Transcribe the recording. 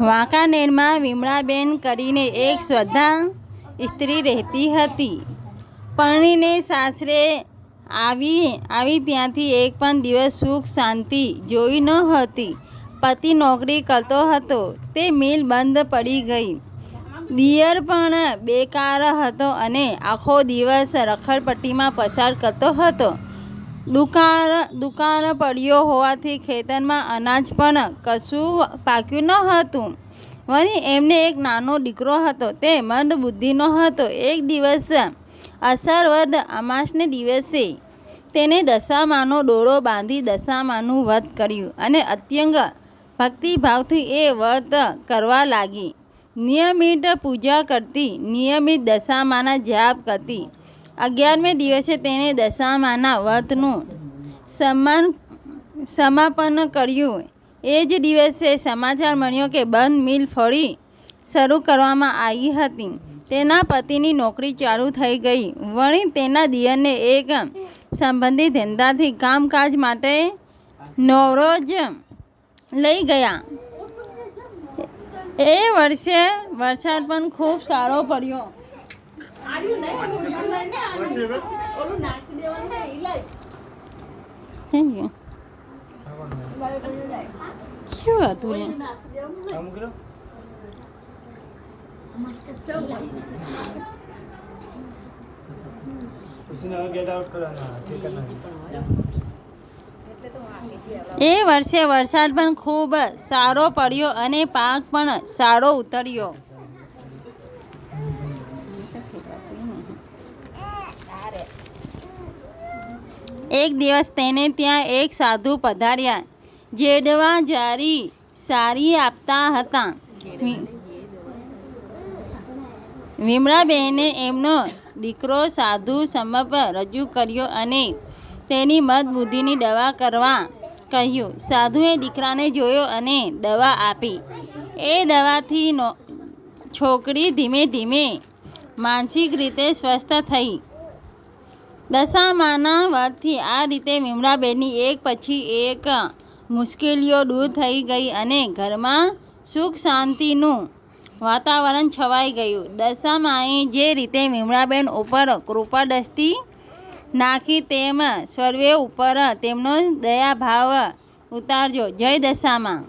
વાંકાનેરમાં વિમળાબેન કરીને એક શ્રદ્ધા સ્ત્રી રહેતી હતી. પરણીને સાસરે આવી આવી ત્યાંથી એક પણ દિવસ સુખ શાંતિ જોઈ ન હતી. પતિ નોકરી કરતો હતો. તે મિલ બંધ પડી ગઈ. દિયર પણ બેકાર હતો અને આખો દિવસ રખડપટ્ટીમાં પસાર કરતો હતો. દુકાળ દુકાળ પડ્યો હોવાથી ખેતરમાં અનાજ પણ કશું પાક્યું ન હતું. વળી એમને એક નાનો દીકરો હતો. તે મંદ બુદ્ધિનો હતો. એક દિવસ અસરવદ અમાસને દિવસે તેને દશામાનો ડોળો બાંધી દશામાનું વ્રત કર્યું અને અત્યંગ ભક્તિભાવથી એ વ્રત કરવા લાગી. નિયમિત પૂજા કરતી, નિયમિત દશામાના જાપ કરતી અગિયારમે દિવસે તેણે દશામાના વ્રતનું સન્માન સમાપન કર્યું. એ જ દિવસે સમાચાર મળ્યો કે બંધ મિલ ફરી શરૂ કરવામાં આવી હતી. તેના પતિની નોકરી ચાલુ થઈ ગઈ. વળી તેના દિયરને એક સંબંધી ધંધાથી કામકાજ માટે નવરોજ લઈ ગયા. એ વર્ષે વરસાદ પણ ખૂબ સારો પડ્યો. એ વર્ષે વરસાદ પણ ખૂબ સારો પડ્યો અને પાક પણ સારો ઉતર્યો. એક દિવસ તેને ત્યાં એક સાધુ પધાર્યા. જેડવા જારી સારી આપતા હતા. વિમળાબહેને એમનો દીકરો સાધુ સમપ રજૂ કર્યો અને તેની મતબુદ્ધિની દવા કરવા કહ્યું. સાધુએ દીકરાને જોયો અને દવા આપી. એ દવાથી છોકરી ધીમે ધીમે માનસિક રીતે સ્વસ્થ થઈ. દશામાના વાતથી આ રીતે વિમળાબેનની એક પછી એક મુશ્કેલીઓ દૂર થઈ ગઈ અને ઘરમાં સુખ શાંતિનું વાતાવરણ છવાઈ ગયું. દશામાએ જે રીતે વિમળાબેન ઉપર કૃપા દૃષ્ટિ નાખી તેમ સર્વે ઉપર તેમનો દયાભાવ ઉતારજો. જય દશામાં.